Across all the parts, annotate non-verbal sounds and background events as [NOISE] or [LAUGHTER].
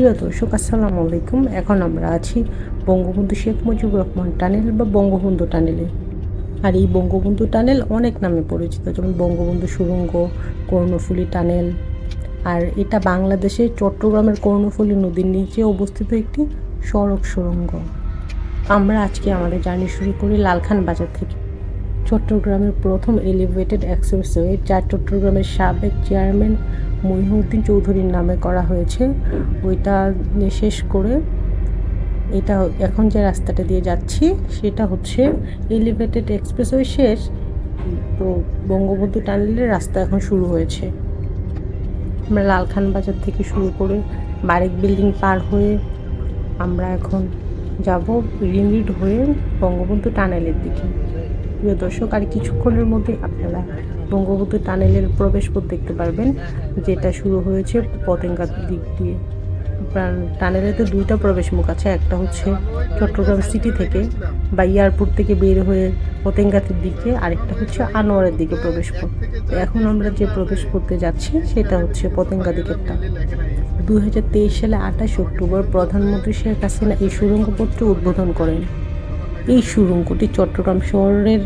প্রিয় দর্শক, আসসালামু আলাইকুম। এখন আমরা আছি বঙ্গবন্ধু শেখ মুজিবুর রহমান টানেল বা বঙ্গবন্ধু টানেলে আর এই বঙ্গবন্ধু টানেল অনেক নামে পরিচিত, যেমন বঙ্গবন্ধু সুড়ঙ্গ কর্ণফুলী টানেল আর এটা বাংলাদেশের চট্টগ্রামের কর্ণফুলী নদীর নিচে অবস্থিত একটি সড়ক সুড়ঙ্গ আমরা আজকে আমাদের জার্নি শুরু করি লালখান বাজার থেকে। চট্টগ্রামের প্রথম এলিভেটেড এক্সপ্রেসওয়ে যা চট্টগ্রামের সাবেক চেয়ারম্যান মহিউদ্দিন চৌধুরীর নামে করা হয়েছে। ওইটা শেষ করে এটা এখন যে রাস্তাটা দিয়ে যাচ্ছি, সেটা হচ্ছে এলিভেটেড এক্সপ্রেসওয়ে শেষ। তো বঙ্গবন্ধু টানেলের রাস্তা এখন শুরু হয়েছে। আমরা লালখান বাজার থেকে শুরু করে বারেক বিল্ডিং পার হয়ে আমরা এখন যাব রিংরিড হয়ে বঙ্গবন্ধু টানেলের দিকে। প্রিয় দর্শক, আর কিছুক্ষণের মধ্যে আপনারা বঙ্গবন্ধু টানেলের প্রবেশপথ দেখতে পারবেন, যেটা শুরু হয়েছে পতেঙ্গার দিক দিয়ে। টানেলে তো দুইটা প্রবেশ মুখ আছে, একটা হচ্ছে চট্টগ্রাম সিটি থেকে বা এয়ারপোর্ট থেকে বের হয়ে পতেঙ্গাতের দিকে, আরেকটা হচ্ছে আনোয়ারের দিকে প্রবেশ পথ। এখন আমরা যে প্রবেশ পথে যাচ্ছি, সেটা হচ্ছে পতেঙ্গা দিকেরটা। দু হাজার তেইশ সালে আঠাশ অক্টোবর প্রধানমন্ত্রী শেখ হাসিনা এই সুড়ঙ্গ পথটি উদ্বোধন করেন। এই সুড়ঙ্গটি চট্টগ্রাম শহরের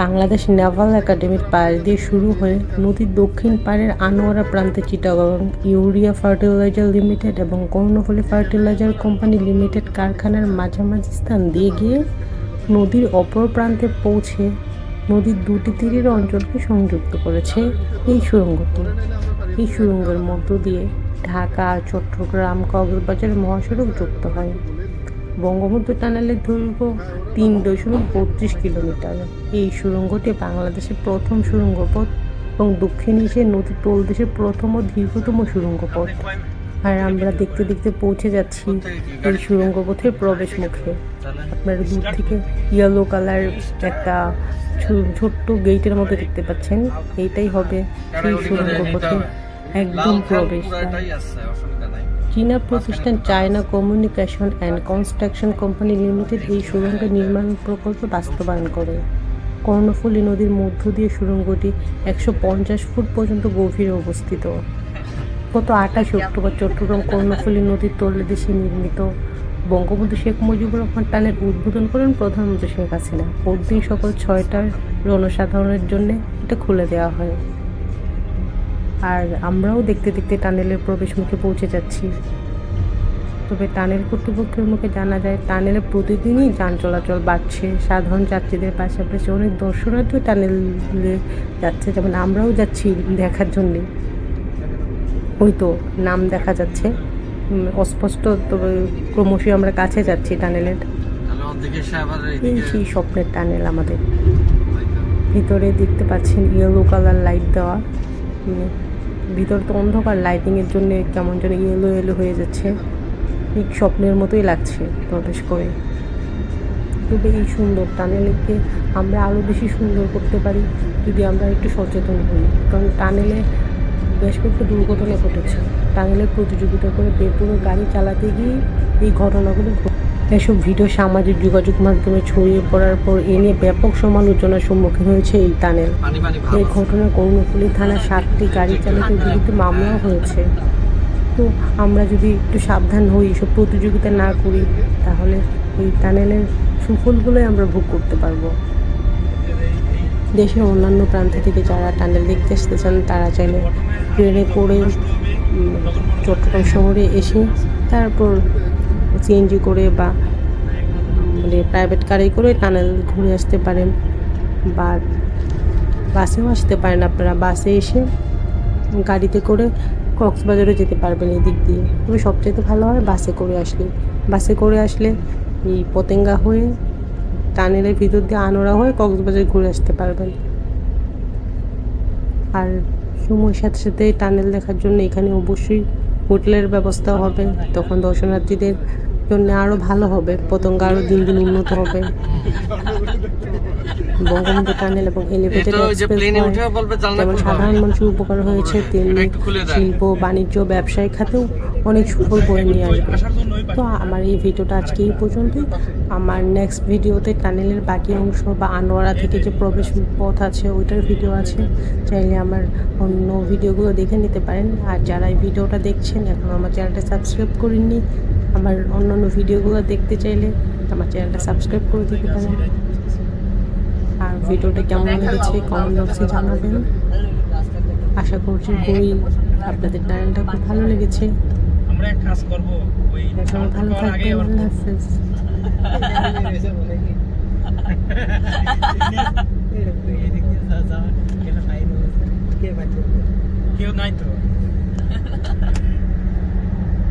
বাংলাদেশ নেভাল একাডেমির পাশ দিয়ে শুরু হয়ে নদীর দক্ষিণ পাড়ের আনোয়ারা প্রান্তে চিটাগং, ইউরিয়া ফার্টিলাইজার লিমিটেড এবং কর্ণফুলী ফার্টিলাইজার কোম্পানি লিমিটেড কারখানার মাঝামাঝি স্থান দিয়ে গিয়ে নদীর অপর প্রান্তে পৌঁছে নদীর দুটি তীরের অঞ্চলকে সংযুক্ত করেছে এই সুড়ঙ্গটি এই সুড়ঙ্গের মধ্য দিয়ে ঢাকা, চট্টগ্রাম কক্সবাজার মহাসড়ক যুক্ত হয়। বঙ্গবন্ধু টানেলের দৈর্ঘ্য তিন দশমিক বত্রিশ কিলোমিটার। এই সুড়ঙ্গটি বাংলাদেশের প্রথম সুড়ঙ্গ পথ এবং দক্ষিণ এশিয়ার নদীর তলদেশের প্রথম ও দীর্ঘতম সুড়ঙ্গ পথ আর আমরা দেখতে দেখতে পৌঁছে যাচ্ছি এই সুড়ঙ্গ পথের প্রবেশ মুখে আপনারা দূর থেকে ইয়েলো কালার একটা ছোট্ট গেটের মতো দেখতে পাচ্ছেন। এইটাই হবে সেই সুড়ঙ্গ পথে একদম প্রবেশ চীনা প্রতিষ্ঠান China communication and construction company limited এই সুড়ঙ্গের নির্মাণ প্রকল্প বাস্তবায়ন করে। কর্ণফুলী নদীর মধ্য দিয়ে সুড়ঙ্গটি একশো পঞ্চাশ ফুট পর্যন্ত গভীরে অবস্থিত। গত আঠাশ অক্টোবর চট্টগ্রাম কর্ণফুলী নদীর তলদেশে নির্মিত। বঙ্গবন্ধু শেখ মুজিবুর রহমান টানের উদ্বোধন করেন প্রধানমন্ত্রী শেখ হাসিনা। পরদিন সকাল ছয়টার জনসাধারণের জন্য এটা খুলে দেওয়া হয়। আর আমরাও দেখতে দেখতে টানেলের প্রবেশ মুখে পৌঁছে যাচ্ছি। তবে টানেল কর্তৃপক্ষের মুখে জানা যায় টানেলে প্রতিদিনই যান চলাচল বাড়ছে। সাধারণ যাত্রীদের পাশাপাশি অনেক দর্শনার্থী টানেলে যাচ্ছে যেমন আমরাও যাচ্ছি দেখার জন্যে। ওই তো নাম দেখা যাচ্ছে। অস্পষ্ট তবে ক্রমশই আমরা কাছে যাচ্ছি টানেলের। এই সেই স্বপ্নের টানেল আমাদের। ভিতরে দেখতে পাচ্ছেন ইয়েলো কালার লাইট দেওয়া। ভিতর তো অন্ধকার লাইটিংয়ের জন্য কেমন যেন ইয়েলো ইয়েলো হয়ে যাচ্ছে। ঠিক স্বপ্নের মতোই লাগছে প্রবেশ করে। তবে এই সুন্দর টানেলকে আমরা আরও বেশি সুন্দর করতে পারি যদি আমরা একটু সচেতন হই। কারণ টানেলে বেশ কয়েকটা দুর্ঘটনা ঘটেছে। টানেলের প্রতিযোগিতা করে বেপুরো গাড়ি চালাতে গিয়ে এই ঘটনাগুলো ঘটে এসব ভিডিও সামাজিক যোগাযোগ মাধ্যমে ছড়িয়ে পড়ার পর এ নিয়ে ব্যাপক সমালোচনার সম্মুখীন হয়েছে এই টানেল। এই ঘটনায় কর্ণফুলী থানার সাতটি গাড়ি চালকের বিরুদ্ধে মামলাও হয়েছে। তো আমরা যদি একটু সাবধান হই এসব প্রতিযোগিতা না করি তাহলে এই টানেলের সুফলগুলোই আমরা ভোগ করতে পারব। দেশের অন্যান্য প্রান্ত থেকে যারা টানেল দেখতে আসতে চান তারা চাইলে ট্রেনে করে চট্টগ্রাম শহরে এসে তারপর সিএনজি করে বা মানে প্রাইভেট কারে করে টানেল ঘুরে আসতে পারেন বা বাসেও আসতে পারেন আপনারা। বাসে এসে গাড়িতে করে কক্সবাজারও যেতে পারবেন এই দিক দিয়ে। তবে সবচেয়ে ভালো হয় বাসে করে আসলে। বাসে করে আসলে এই পতেঙ্গা হয়ে টানেলের ভিতর দিয়ে আনোরা হয়ে কক্সবাজার ঘুরে আসতে পারবেন। আর সময়ের সাথে সাথে টানেল দেখার জন্য এখানে অবশ্যই হোটেলের ব্যবস্থা হবে, তখন দর্শনার্থীদের জন্য আরও ভালো হবে, পতঙ্গ আরও দিন দিন উন্নত হবে। বঙ্গবন্ধু টানেল এবং এলিভেটেড যেমন সাধারণ মানুষের উপকার হয়েছে তেমনি। শিল্প বাণিজ্য ব্যবসায়ী খাতেও অনেক সুফল বয়ে নিয়ে আসবে। তো আমার এই ভিডিওটা আজকে এই পর্যন্তই। আমার নেক্সট ভিডিওতে টানেলের বাকি অংশ বা আনোয়ারা থেকে যে প্রবেশ পথ আছে ওইটার ভিডিও আছে। চাইলে আমার অন্য ভিডিওগুলো দেখে নিতে পারেন। আর যারা এই ভিডিওটা দেখছেন এখন আমার চ্যানেলটা সাবস্ক্রাইব করেননি আমার অন্য অন্য ভিডিওগুলো দেখতে চাইলে আমার চ্যানেলটা সাবস্ক্রাইব করে দিতে পারেন। ভিডিওটা কেমন লেগেছে কমেন্ট বক্সে জানাবেন। আশা করছি করি আপনাদের চ্যানেলটা খুব ভালো লেগেছে। আমরা এক কাজ করব ওই সবাই ভালো আগে থাকবেন। আবার আল্লাহ হাফেজ। [LAUGHS] কেউ নাই তো।